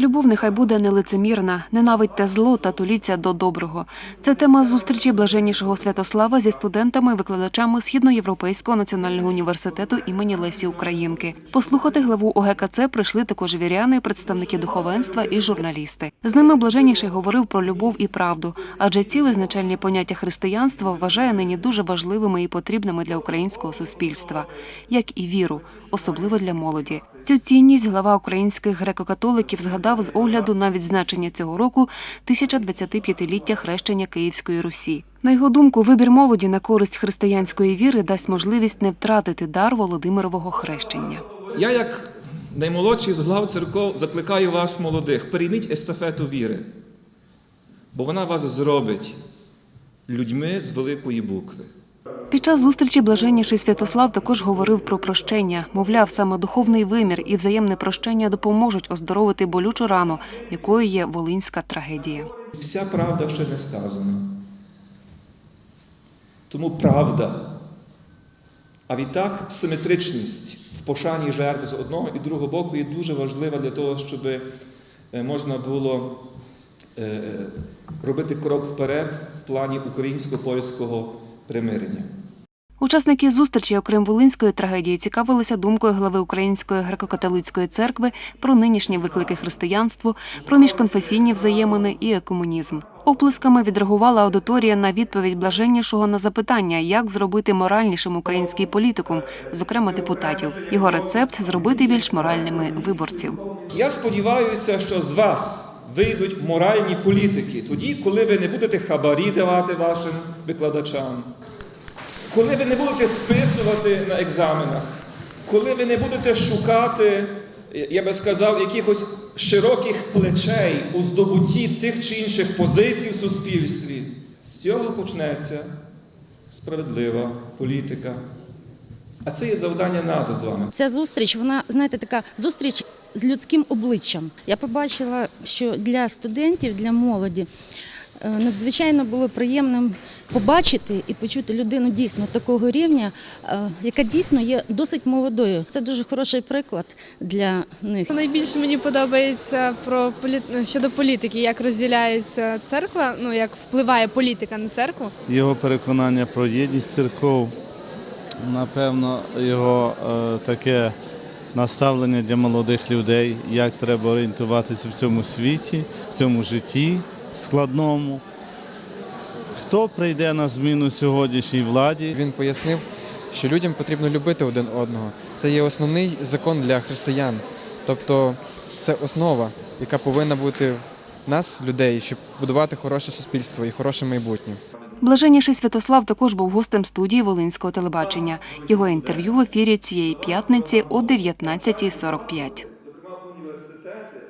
Любов нехай буде нелицемірна, ненавидьте зло та туліться до доброго. Це тема зустрічі блаженнішого Святослава зі студентами викладачами Східноєвропейського національного університету імені Лесі Українки. Послухати главу ОГКЦ прийшли також віряни, представники духовенства і журналісти. З ними блаженніший говорив про любов і правду, адже ці визначальні поняття християнства вважає нині дуже важливими і потрібними для українського суспільства, як і віру, особливо для молоді. Цю цінність глава українських греко-католиків згадав з огляду на відзначення цього року 1025-ліття хрещення Київської Русі. На його думку, вибір молоді на користь християнської віри дасть можливість не втратити дар Володимирового хрещення. Я, як наймолодший з глав церков, закликаю вас, молодих, перейміть естафету віри, бо вона вас зробить людьми з великої букви. Під час зустрічі блаженніший Святослав також говорив про прощення. Мовляв, саме духовний вимір і взаємне прощення допоможуть оздоровити болючу рану, якою є волинська трагедія. Вся правда ще не сказана. Тому правда, а відтак симетричність в пошані жертв з одного і другого боку є дуже важлива для того, щоб е, можна було е, робити крок вперед в плані українсько-польського примирення. Учасники зустрічі, окрім волинської трагедії, цікавилися думкою глави Української греко-католицької церкви про нинішні виклики християнству, про міжконфесійні взаємини і екомунізм. Оплесками відреагувала аудиторія на відповідь блаженнішого на запитання, як зробити моральнішим український політикум, зокрема депутатів. Його рецепт зробити більш моральними виборців. Я сподіваюся, що з вас вийдуть моральні політики тоді, коли ви не будете хабарі давати вашим викладачам, коли ви не будете списувати на екзаменах, коли ви не будете шукати, я би сказав, якихось широких плечей у здобутті тих чи інших позицій в суспільстві. З цього почнеться справедлива політика. А це є завдання нас з вами. Ця зустріч, вона знаєте, така зустріч з людським обличчям. Я побачила, що для студентів, для молоді надзвичайно було приємним побачити і почути людину дійсно такого рівня, е, яка дійсно є досить молодою. Це дуже хороший приклад для них. Найбільше мені подобається про полі... ну, щодо політики, як розділяється церква, ну як впливає політика на церкву. його переконання про єдність церков, напевно, його е, таке наставлення для молодих людей, як треба орієнтуватися в цьому світі, в цьому житті складному. Хто прийде на зміну сьогоднішній владі? Він пояснив, що людям потрібно любити один одного. Це є основний закон для християн. Тобто це основа, яка повинна бути в нас, людей, щоб будувати хороше суспільство і хороше майбутнє. Блаженніший Святослав також був гостем студії Волинського телебачення. Його інтерв'ю в ефірі цієї п'ятниці о 19.45.